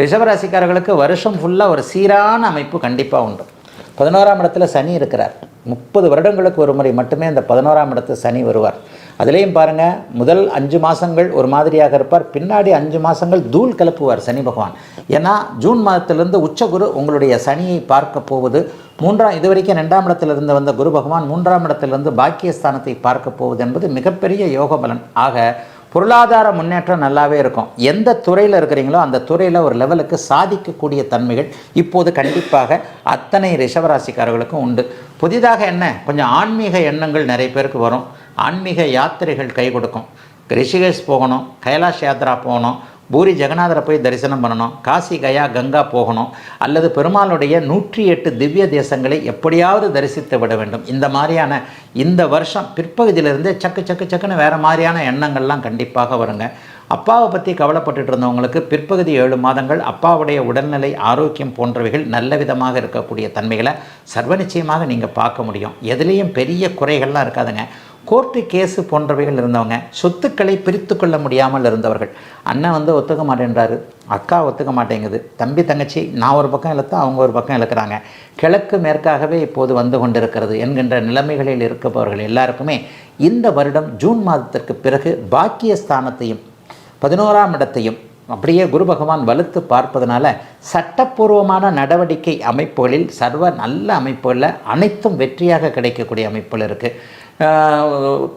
ரிஷபராசிக்காரர்களுக்கு வருஷம் ஃபுல்லாக ஒரு சீரான அமைப்பு கண்டிப்பாக உண்டு. பதினோராம் இடத்துல சனி இருக்கிறார். முப்பது வருடங்களுக்கு ஒரு முறை மட்டுமே அந்த பதினோராம் இடத்து சனி வருவார். அதுலேயும் பாருங்கள் முதல் அஞ்சு மாதங்கள் ஒரு மாதிரியாக இருப்பார். பின்னாடி அஞ்சு மாதங்கள் தூள் கிளப்புவார் சனி பகவான். ஏன்னா ஜூன் மாதத்திலிருந்து உச்சகுரு உங்களுடைய சனியை பார்க்க போவது மூன்றாம் இது வரைக்கும் ரெண்டாம் இடத்திலிருந்து வந்த குரு பகவான் மூன்றாம் இடத்திலிருந்து பாக்கியஸ்தானத்தை பார்க்க போவது என்பது மிகப்பெரிய யோக பலன் ஆக பொருளாதார முன்னேற்றம் நல்லாவே இருக்கும். எந்த துறையில் இருக்கிறீங்களோ அந்த துறையில் ஒரு லெவலுக்கு சாதிக்கக்கூடிய தன்மைகள் இப்போது கண்டிப்பாக அத்தனை ரிஷவராசிக்காரர்களுக்கும் உண்டு. புதிதாக என்ன? கொஞ்சம் ஆன்மீக எண்ணங்கள் நிறைய பேருக்கு வரும். ஆன்மீக யாத்திரைகள் கை கொடுக்கும். ரிஷிகேஷ் போகணும் கைலாஷ் யாத்ரா போகணும் பூரி ஜெகநாதரை போய் தரிசனம் பண்ணணும் காசி கயா கங்கா போகணும் அல்லது பெருமாளுடைய நூற்றி எட்டு திவ்ய தேசங்களை எப்படியாவது தரிசித்து விட வேண்டும். இந்த மாதிரியான இந்த வருஷம் பிற்பகுதியிலிருந்தே சக்கு சக்கு சக்குன்னு வேறு மாதிரியான எண்ணங்கள்லாம் கண்டிப்பாக வருங்க. அப்பாவை பற்றி கவலைப்பட்டுட்டு இருந்தவங்களுக்கு பிற்பகுதி ஏழு மாதங்கள் அப்பாவுடைய உடல்நிலை ஆரோக்கியம் போன்றவைகள் நல்ல விதமாக இருக்கக்கூடிய தன்மைகளை சர்வ நிச்சயமாக நீங்கள் பார்க்க முடியும். எதுலேயும் பெரிய குறைகள்லாம் இருக்காதுங்க. கோர்ட்டு கேஸு போன்றவைகள் இருந்தவங்க சொத்துக்களை பிரித்து கொள்ள முடியாமல் இருந்தவர்கள். அண்ணன் வந்து ஒத்துக்க மாட்டேன்றாரு. அக்கா ஒத்துக்க மாட்டேங்குது. தம்பி தங்கச்சி நான் ஒரு பக்கம் இழுத்தா அவங்க ஒரு பக்கம் இழுக்கிறாங்க. கிழக்கு மேற்காகவே இப்போது வந்து கொண்டிருக்கிறது என்கின்ற நிலைமைகளில் இருப்பவர்கள் எல்லாருக்குமே இந்த வருடம் ஜூன் மாதத்திற்கு பிறகு பாக்கிய ஸ்தானத்தையும் பதினோராம் இடத்தையும் அப்படியே குரு பகவான் வலுத்து பார்ப்பதனால சட்டப்பூர்வமான நடவடிக்கை அமைப்புகளில் சர்வ நல்ல அமைப்புகளில் அனைத்தும் வெற்றியாக கிடைக்கக்கூடிய அமைப்புகள் இருக்குது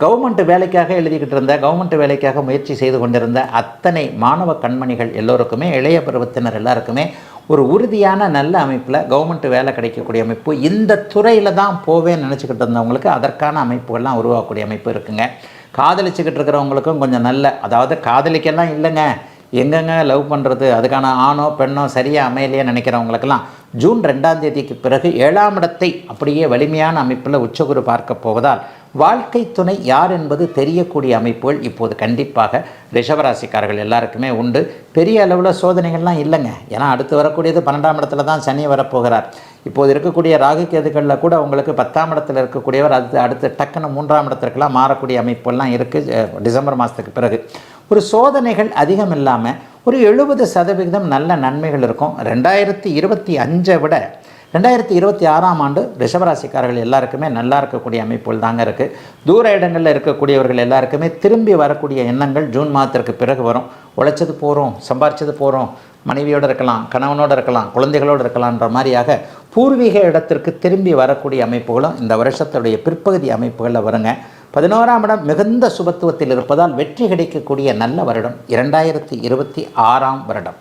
கவர்மெண்ட் வேலைக்காக எழுதிக்கிட்டு இருந்த கவர்மெண்ட் வேலைக்காக முயற்சி செய்து கொண்டிருந்த அத்தனை மாணவ கண்மணிகள் எல்லோருக்குமே இளைய பருவத்தினர் எல்லாருக்குமே ஒரு உறுதியான நல்ல அமைப்பில் கவர்மெண்ட் வேலை கிடைக்கக்கூடிய அமைப்பு. இந்த துறையில் தான் போவேன்னு நினச்சிக்கிட்டு இருந்தவங்களுக்கு அதற்கான அமைப்புகள்லாம் உருவாக்கக்கூடிய அமைப்பு இருக்குங்க. காதலிச்சுக்கிட்டு இருக்கிறவங்களுக்கும் கொஞ்சம் நல்ல அதாவது காதலிக்கெல்லாம் இல்லைங்க. எங்கெங்க லவ் பண்ணுறது அதுக்கான ஆணோ பெண்ணோ சரியாக அமையலையே நினைக்கிறவங்களுக்கெல்லாம் ஜூன் ரெண்டாம் தேதிக்கு பிறகு ஏழாம் இடத்தை அப்படியே வலிமையான அமைப்பில் உச்சகுரு பார்க்க போவதால் வாழ்க்கை துணை யார் என்பது தெரியக்கூடிய அமைப்புகள் இப்போது கண்டிப்பாக ரிஷபராசிக்காரர்கள் எல்லாருக்குமே உண்டு. பெரிய அளவில் சோதனைகள்லாம் இல்லைங்க. ஏன்னா அடுத்து வரக்கூடியது பன்னெண்டாம் இடத்துல தான் சனி வரப்போகிறார். இப்போது இருக்கக்கூடிய ராகு கேதுகளில் கூட உங்களுக்கு பத்தாம் இடத்துல இருக்கக்கூடியவர் அடுத்து அடுத்து டக்குன்னு மூன்றாம் இடத்திற்கெல்லாம் மாறக்கூடிய அமைப்புலாம் இருக்குது டிசம்பர் மாதத்துக்கு பிறகு. ஒரு சோதனைகள் அதிகம் இல்லாமல் ஒரு எழுபது சதவிகிதம் நல்ல நன்மைகள் இருக்கும். ரெண்டாயிரத்தி இருபத்தி அஞ்சை விட ரெண்டாயிரத்தி இருபத்தி ஆறாம் ஆண்டு ரிஷபராசிக்காரர்கள் எல்லாருக்குமே நல்லா இருக்கக்கூடிய அமைப்புகள் தாங்க இருக்குது தூர இடங்களில் இருக்கக்கூடியவர்கள் எல்லாருக்குமே திரும்பி வரக்கூடிய எண்ணங்கள் ஜூன் மாதத்திற்கு பிறகு வரும். உழைச்சது போகிறோம் சம்பாரிச்சது போகிறோம் மனைவியோடு இருக்கலாம் கணவனோடு இருக்கலாம் குழந்தைகளோடு இருக்கலாம்ன்ற மாதிரியாக பூர்வீக இடத்திற்கு திரும்பி வரக்கூடிய அமைப்புகளும் இந்த வருஷத்துடைய பிற்பகுதி அமைப்புகளில் வருங்க. பதினோராம் இடம் மிகுந்த சுபத்துவத்தில் இருப்பதால் வெற்றி கிடைக்கக்கூடிய நல்ல வருடம் இரண்டாயிரத்தி இருபத்தி ஆறாம் வருடம்.